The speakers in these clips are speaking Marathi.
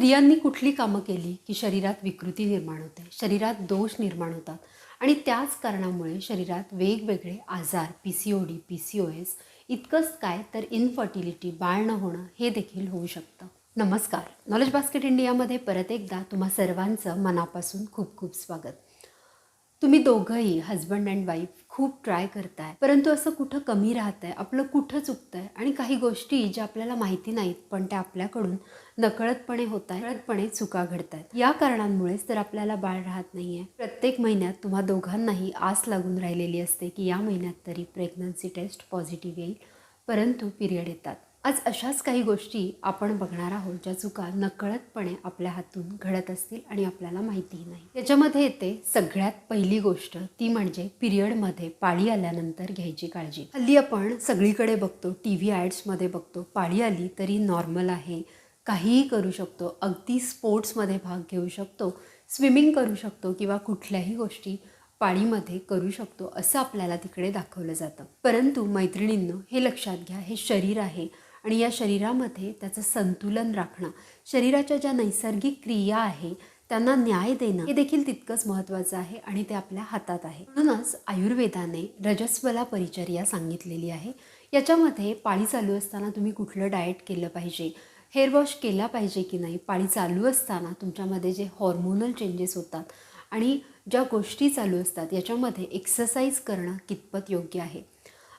स्त्रियांनी कुठली कामं केली की शरीरात विकृती निर्माण होते? शरीरात दोष निर्माण होतात. आणि त्याच कारणामुळे शरीरात वेगवेगळे आजार P C O D P C O S इतकंच काय तर इनफर्टिलिटी बाळ न होणं हे देखील होऊ शकतं. नमस्कार. नॉलेज बास्केट इंडियामध्ये परत एकदा तुम्हा सर्वांचं मनापासून खूप खूप स्वागत. तुम्ही दोघंही हजबंड अँड वाईफ खूप ट्राय करताय. परंतु असं कुठं कमी राहत आहे आपलं कुठं चुकतंय आणि काही गोष्टी ज्या आपल्याला माहिती नाहीत पण त्या आपल्याकडून नकळतपणे होत आहे नकळतपणे चुका घडत आहेत या कारणांमुळेच तर आपल्याला बाळ राहत नाही आहे प्रत्येक महिन्यात तुम्हा दोघांनाही आस लागून राहिलेली असते की या महिन्यात तरी प्रेग्नन्सी टेस्ट पॉझिटिव्ह येईल परंतु पिरियड येतात. आज अशाच काही गोष्टी आपण बघणार आहोत ज्या चुका नकळतपणे आपल्या हातून घडत असतील आणि आपल्याला माहितीही नाही. याच्यामध्ये येते सगळ्यात पहिली गोष्ट ती म्हणजे पिरियडमध्ये पाळी आल्यानंतर घ्यायची काळजी. हल्ली आपण सगळीकडे बघतो टी व्ही ॲड्समध्ये बघतो पाळी आली तरी नॉर्मल आहे. काहीही करू शकतो अगदी स्पोर्ट्समध्ये भाग घेऊ शकतो स्विमिंग करू शकतो किंवा कुठल्याही गोष्टी पाळीमध्ये करू शकतो असं आपल्याला तिकडे दाखवलं जातं. परंतु मैत्रिणींनो हे लक्षात घ्या हे शरीर आहे. आणि या शरीरामध्ये त्याचं संतुलन राखणं. शरीराच्या ज्या नैसर्गिक क्रिया आहे त्यांना न्याय देणं हे देखील तितकंच महत्त्वाचं आहे आणि ते आपल्या हातात आहे. म्हणूनच आयुर्वेदाने रजस्वला परिचर्या सांगितलेली आहे. याच्यामध्ये पाळी चालू असताना तुम्ही कुठलं डाएट केलं पाहिजे हेअर वॉश केला पाहिजे की नाही पाळी चालू असताना तुमच्यामध्ये जे हॉर्मोनल चेंजेस होतात आणि ज्या गोष्टी चालू असतात याच्यामध्ये एक्सरसाइज करणं कितपत योग्य आहे?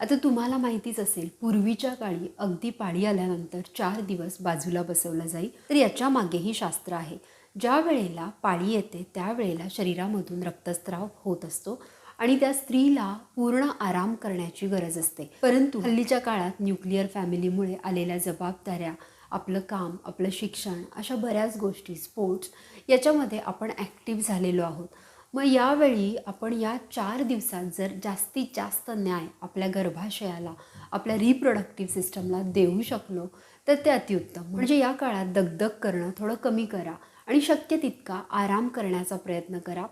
आता तुम्हाला माहितीच असेल पूर्वीच्या काळी अगदी पाळी आल्यानंतर चार दिवस बाजूला बसवला जाई तर याच्या मागेही शास्त्र आहे. ज्या वेळेला पाळी येते त्यावेळेला शरीरामधून रक्तस्राव होत असतो आणि त्या स्त्रीला पूर्ण आराम करण्याची गरज असते. परंतु हल्लीच्या काळात न्यूक्लिअर फॅमिलीमुळे आलेल्या जबाबदाऱ्या आपलं काम आपलं शिक्षण अशा बऱ्याच गोष्टी स्पोर्ट्स याच्यामध्ये आपण ॲक्टिव्ह झालेलो आहोत. मग यावेळी आपण या चार दिवसात जर जास्तीत जास्त न्याय आपल्या गर्भाशयाला आपल्या रिप्रोडक्टिव्ह सिस्टमला देऊ शकलो तर ते अतिउत्तम. म्हणजे या काळात दगदग करणं थोडं कमी करा आणि शक्य तितका आराम करण्याचा प्रयत्न करा.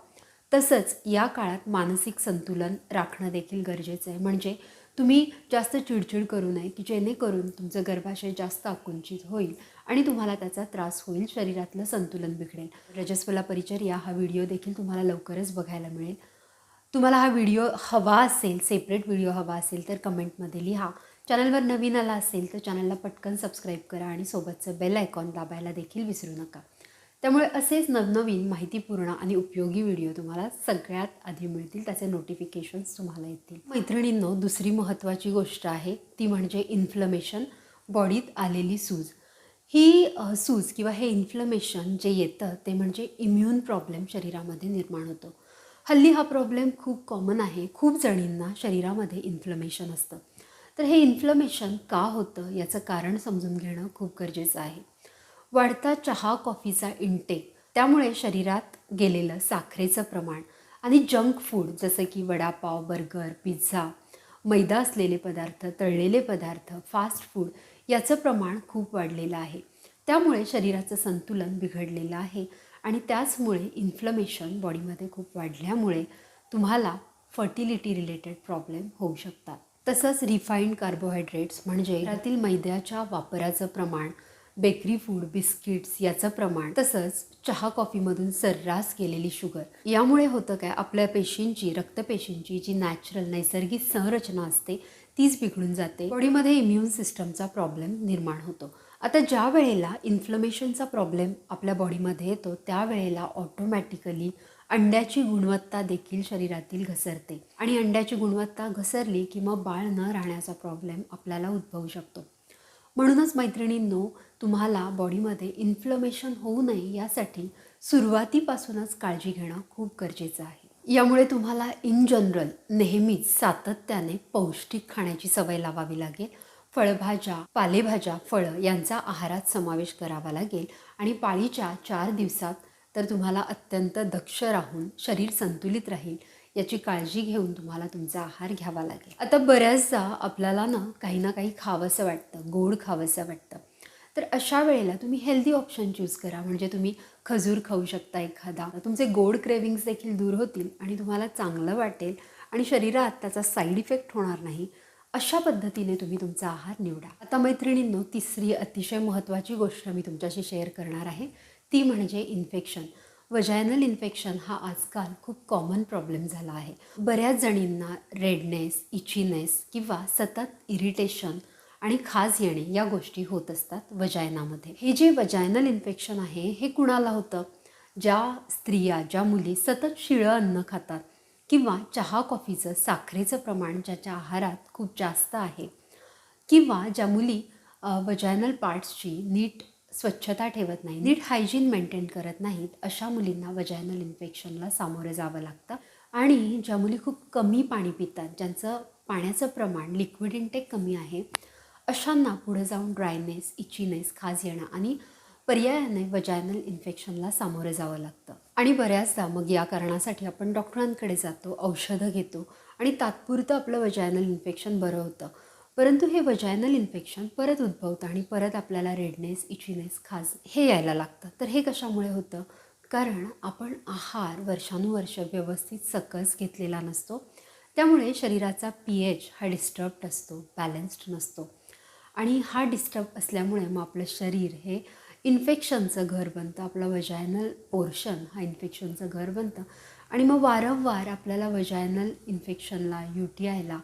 तसंच या काळात मानसिक संतुलन राखणं देखील गरजेचं आहे. म्हणजे तुम्ही जास्त चिडचिड करू नये की जेणेकरून तुमचं गर्भाशय जास्त आकुंचित होईल आणि तुम्हाला त्याचा त्रास होईल शरीरातलं संतुलन बिघडेल. रजस्वला परिचर्या हा व्हिडिओ देखील तुम्हाला लवकरच बघायला मिळेल. तुम्हाला हा व्हिडिओ हवा असेल सेपरेट व्हिडिओ हवा असेल तर कमेंटमध्ये लिहा. चॅनलवर नवीन आला असेल तर चॅनलला पटकन सबस्क्राईब करा आणि सोबतचं बेल आयकॉन दाबायला देखील विसरू नका. त्यामुळे असेच नवनवीन माहितीपूर्ण आणि उपयोगी व्हिडिओ तुम्हाला सगळ्यात आधी मिळतील. त्याचे नोटिफिकेशन्स तुम्हाला येतील. मैत्रिणींनो दुसरी महत्त्वाची गोष्ट आहे ती म्हणजे इन्फ्लमेशन बॉडीत आलेली सूज. ही सूज किंवा हे इन्फ्लमेशन जे येतं ते म्हणजे इम्युन प्रॉब्लेम शरीरामध्ये निर्माण होतो. हल्ली हा प्रॉब्लेम खूप कॉमन आहे. खूप जणींना शरीरामध्ये इन्फ्लमेशन असतं. तर हे इन्फ्लमेशन का होतं याचं कारण समजून घेणं खूप गरजेचं आहे. वाढता चहा कॉफीचा इंटेक त्यामुळे शरीरात गेलेलं साखरेचं प्रमाण आणि जंक फूड जसं की वडापाव बर्गर पिझ्झा मैदा असलेले पदार्थ तळलेले पदार्थ फास्ट फूड याचं प्रमाण खूप वाढलेलं आहे. त्यामुळे शरीराचं संतुलन बिघडलेलं आहे आणि त्याचमुळे इन्फ्लमेशन बॉडीमध्ये खूप वाढल्यामुळे तुम्हाला फर्टिलिटी रिलेटेड प्रॉब्लेम होऊ शकतात. तसंच रिफाईंड कार्बोहायड्रेट्स म्हणजे घरातील मैद्याच्या वापराचं प्रमाण बेकरी फूड बिस्किट्स याचं प्रमाण तसंच चहा कॉफीमधून सर्रास केलेली शुगर. यामुळे होतं काय आपल्या पेशींची रक्तपेशींची जी नॅचरल नैसर्गिक संरचना असते तीच बिघडून जाते. बॉडीमध्ये इम्युन सिस्टमचा प्रॉब्लेम निर्माण होतो. आता ज्या वेळेला इन्फ्लमेशनचा प्रॉब्लेम आपल्या बॉडीमध्ये येतो त्यावेळेला ऑटोमॅटिकली अंड्याची गुणवत्ता देखील शरीरातील घसरते. आणि अंड्याची गुणवत्ता घसरली की मग बाळ न राहण्याचा प्रॉब्लेम आपल्याला उद्भवू शकतो. म्हणूनच मैत्रिणींनो तुम्हाला बॉडीमध्ये इन्फ्लमेशन होऊ नये यासाठी सुरुवातीपासूनच काळजी घेणं खूप गरजेचं आहे. यामुळे तुम्हाला इन जनरल नेहमीच सातत्याने पौष्टिक खाण्याची सवय लावावी लागेल. फळभाज्या पालेभाज्या फळं यांचा आहारात समावेश करावा लागेल. आणि पाळीच्या चार दिवसात तर तुम्हाला अत्यंत दक्ष राहून शरीर संतुलित राहील. याची काळजी घेऊन तुम्हाला तुमचा आहार घ्यावा लागेल. आता बऱ्याचदा आपल्याला ना काही ना काही खावंसं वाटतं गोड खावंसं वाटतं. तर अशा वेळेला तुम्ही हेल्दी ऑप्शन चूज करा. म्हणजे तुम्ही खजूर खाऊ शकता एखादा. तुमचे गोड क्रेविंग्स देखील दूर होतील आणि तुम्हाला चांगलं वाटेल आणि शरीरात त्याचा साईड इफेक्ट होणार नाही. अशा पद्धतीने तुम्ही तुमचा आहार निवडा. आता मैत्रिणींनो तिसरी अतिशय महत्त्वाची गोष्ट मी तुमच्याशी शेअर करणार आहे. ती म्हणजे इन्फेक्शन वजायनल इन्फेक्शन हा आजकाल खूप कॉमन प्रॉब्लेम झाला आहे. बऱ्याच जणींना रेडनेस इचिनेस किंवा सतत इरिटेशन आणि खाज येणे या गोष्टी होत असतात वजायनामध्ये. हे जे वजायनल इन्फेक्शन आहे हे कुणाला होतं? ज्या स्त्रिया ज्या मुली सतत शिळं अन्न खातात किंवा चहा कॉफीचं साखरेचं प्रमाण ज्याच्या आहारात खूप जास्त आहे किंवा ज्या मुली वजायनल पार्ट्सची नीट स्वच्छता ठेवत नाही नीट हायजीन मेंटेन करत नाहीत अशा मुलींना वजायनल इन्फेक्शनला सामोरं जावं लागतं. आणि ज्या मुली खूप कमी पाणी पितात ज्यांचं पाण्याचं प्रमाण लिक्विड इंटेक कमी आहे अशांना पुढे जाऊन ड्रायनेस इचिनेस खाज येणं आणि पर्यायाने वजायनल इन्फेक्शनला सामोरं जावं लागतं. आणि बऱ्याचदा मग या कारणासाठी आपण डॉक्टरांकडे जातो औषधं घेतो आणि तात्पुरतं आपलं वजायनल इन्फेक्शन बरं होतं. परंतु हे वजायनल इन्फेक्शन परत उद्भवतं आणि परत आपल्याला रेडनेस इचिनेस खाज हे यायला लागतं. तर हे कशामुळे होतं? कारण आपण आहार वर्षानुवर्ष व्यवस्थित सकस घेतलेला नसतो. त्यामुळे शरीराचा पी एच हा डिस्टर्ब्ड असतो बॅलन्स्ड नसतो. आणि हा डिस्टर्ब असल्यामुळे मग आपलं शरीर हे इन्फेक्शनचं घर बनतं. आपलं वजायनल पोर्शन हा इन्फेक्शनचं घर बनतं. आणि मग वारंवार आपल्याला वजायनल इन्फेक्शनला यू टी आयला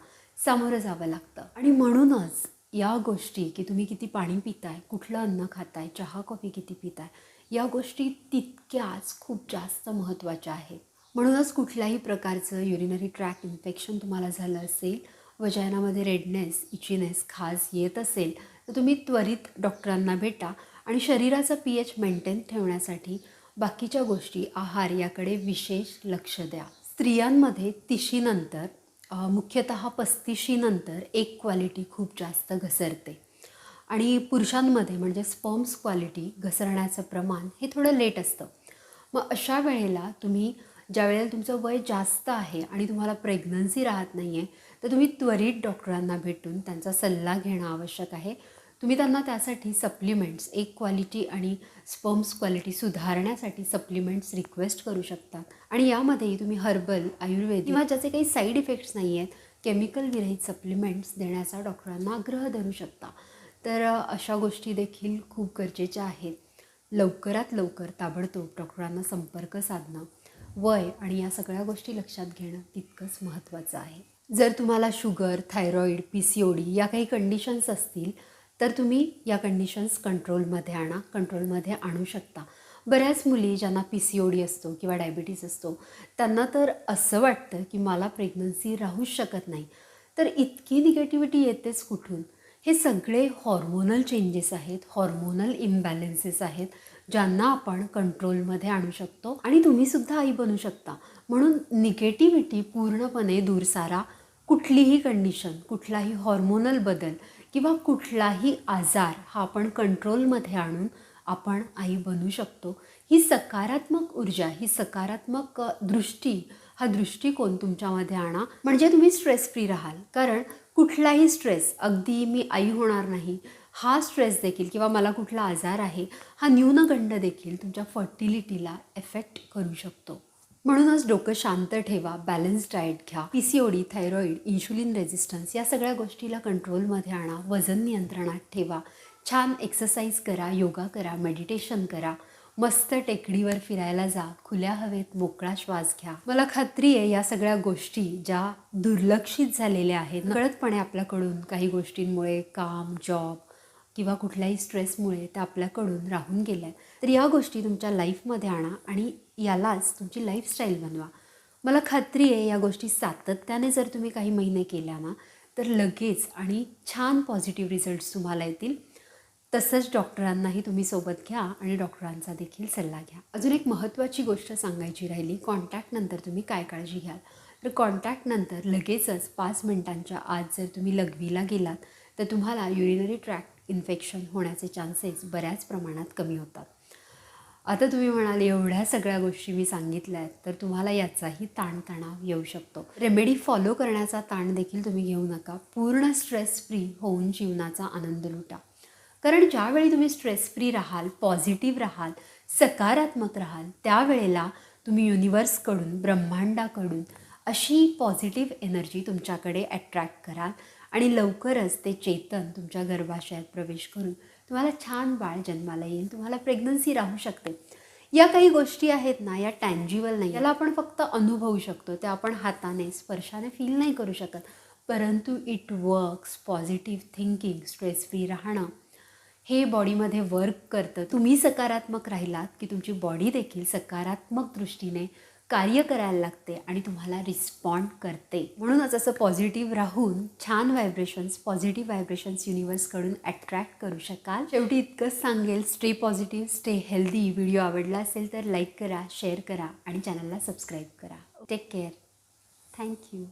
सामोरं जावं लागतं. आणि म्हणूनच या गोष्टी की तुम्ही किती पाणी पिताय कुठलं अन्न खाताय चहा कॉफी किती पिताय या गोष्टी तितक्याच खूप जास्त महत्त्वाच्या आहेत. म्हणूनच कुठल्याही प्रकारचं युरिनरी ट्रॅक इन्फेक्शन तुम्हाला झालं असेल वजायनामध्ये रेडनेस इचिनेस खास येत असेल तर तुम्ही त्वरित डॉक्टरांना भेटा आणि शरीराचा पी एच मेंटेन ठेवण्यासाठी बाकीच्या गोष्टी आहार याकडे विशेष लक्ष द्या. स्त्रियांमध्ये तिशीनंतर मुख्यतः पस्तीशीनंतर एक क्वालिटी खूप जास्त घसरते. आणि पुरुषांमध्ये म्हणजे स्पर्म्स क्वालिटी घसरण्याचं प्रमाण हे थोडं लेट असतं. मग अशा वेळेला तुम्ही ज्या वेळेला तुमचं वय जास्त आहे आणि तुम्हाला प्रेग्नन्सी राहत नाही आहे तर तुम्ही त्वरित डॉक्टरांना भेटून त्यांचा सल्ला घेणं आवश्यक आहे. तुम्ही त्यांना त्यासाठी सप्लिमेंट्स एक क्वालिटी आणि स्पर्म्स क्वालिटी सुधारण्यासाठी सप्लिमेंट्स रिक्वेस्ट करू शकतात. आणि यामध्येही तुम्ही हर्बल आयुर्वेद किंवा ज्याचे काही साईड इफेक्ट्स नाही आहेत केमिकल विरहित सप्लिमेंट्स देण्याचा डॉक्टरांना आग्रह धरू शकता. तर अशा गोष्टी देखील खूप गरजेच्या आहेत. लवकरात लवकर ताबडतोब डॉक्टरांना संपर्क साधणं वय आणि या सगळ्या गोष्टी लक्षात घेणं तितकंच महत्त्वाचं आहे. जर तुम्हाला sugar thyroid P C O D या काही कंडिशन्स असतील तर तुम्ही या कंडिशन्स कंट्रोलमध्ये आणा कंट्रोलमध्ये आणू शकता. बऱ्याच मुली ज्यांना पी सी ओ डी असतो किंवा डायबिटीस असतो त्यांना तर असं वाटतं की मला प्रेग्नन्सी राहूच शकत नाही. तर इतकी निगेटिव्हिटी येतेच कुठून? हे सगळे हॉर्मोनल चेंजेस आहेत हॉर्मोनल इम्बॅलन्सेस आहेत ज्यांना आपण कंट्रोलमध्ये आणू शकतो आणि तुम्हीसुद्धा आई बनू शकता. म्हणून निगेटिव्हिटी पूर्णपणे दूर सारा कुठलीही कंडिशन कुठलाही हॉर्मोनल बदल किंवा कुठलाही आजार हा आपण कंट्रोलमध्ये आणून आपण आई बनू शकतो. ही सकारात्मक ऊर्जा ही सकारात्मक दृष्टी हा दृष्टिकोन तुमच्यामध्ये आणा. म्हणजे तुम्ही स्ट्रेस फ्री राहाल. कारण कुठलाही स्ट्रेस अगदी मी आई होणार नाही हा स्ट्रेस देखील किंवा मला कुठला आजार आहे हा न्यूनगंड देखील तुमच्या फर्टिलिटीला एफेक्ट करू शकतो. म्हणूनच डोकं शांत ठेवा बॅलन्स डाएट घ्या. P C O D thyroid insulin resistance या सगळ्या गोष्टीला कंट्रोलमध्ये आणा वजन नियंत्रणात ठेवा. छान एक्सरसाइज करा योगा करा मेडिटेशन करा. मस्त टेकडीवर फिरायला जा खुल्या हवेत मोकळा श्वास घ्या. मला खात्री आहे या सगळ्या गोष्टी ज्या दुर्लक्षित झालेल्या आहेत. कळतपणे आपल्याकडून काही गोष्टींमुळे काम जॉब किंवा कुठल्याही स्ट्रेसमुळे त्या आपल्याकडून राहून गेल्या. तर या गोष्टी तुमच्या लाईफमध्ये आणा आणि यालाच तुमची लाईफस्टाईल बनवा. मला खात्री आहे या गोष्टी सातत्याने जर तुम्ही काही महिने केल्या ना तर लगेच आणि छान पॉझिटिव्ह रिझल्ट्स तुम्हाला येतील. तसंच डॉक्टरांनाही तुम्ही सोबत घ्या आणि डॉक्टरांचा देखील सल्ला घ्या. अजून एक महत्त्वाची गोष्ट सांगायची राहिली कॉन्टॅक्टनंतर तुम्ही काय काळजी घ्याल? तर कॉन्टॅक्टनंतर लगेचच पाच मिनटांच्या आत जर तुम्ही लघवीला गेलात तर तुम्हाला युरिनरी ट्रॅक्ट इन्फेक्शन होण्याचे चान्सेस बऱ्याच प्रमाणात कमी होतात. आता तुम्ही म्हणाल एवढ्या सगळ्या गोष्टी मी सांगितल्या आहेत तर तुम्हाला याचाही ताणतणाव येऊ शकतो. रेमेडी फॉलो करण्याचा ताण देखील तुम्ही घेऊ नका. पूर्ण स्ट्रेस फ्री होऊन जीवनाचा आनंद लुटा. कारण ज्यावेळी तुम्ही स्ट्रेस फ्री राहाल पॉझिटिव्ह राहाल सकारात्मक राहाल त्यावेळेला तुम्ही युनिवर्सकडून ब्रह्मांडाकडून अशी पॉझिटिव्ह एनर्जी तुमच्याकडे अट्रॅक्ट कराल आणि लवकरच ते चेतन तुमच्या गर्भाशयात प्रवेश करून तुम्हाला छान बाळ जन्माला येईल तुम्हाला प्रेग्नन्सी राहू शकते. या काही गोष्टी आहेत ना या टँजिबल नाही याला आपण फक्त अनुभवू शकतो त्या आपण हाताने स्पर्शाने फील नाही करू शकत. परंतु it works positive thinking stress free राहणं हे बॉडीमध्ये वर्क करतं. तुम्ही सकारात्मक राहिलात की तुमची बॉडी देखील सकारात्मक दृष्टीने कार्य करायला लागते आणि तुम्हाला रिस्पॉन्ड करते. म्हणूनच असं पॉझिटिव्ह राहून छान व्हायब्रेशन्स पॉझिटिव्ह व्हायब्रेशन्स युनिवर्सकडून अट्रॅक्ट करू शकाल. शेवटी इतकंच सांगेल stay positive stay healthy video आवडला असेल तर लाईक करा शेअर करा आणि चॅनलला सबस्क्राईब करा. Take care thank you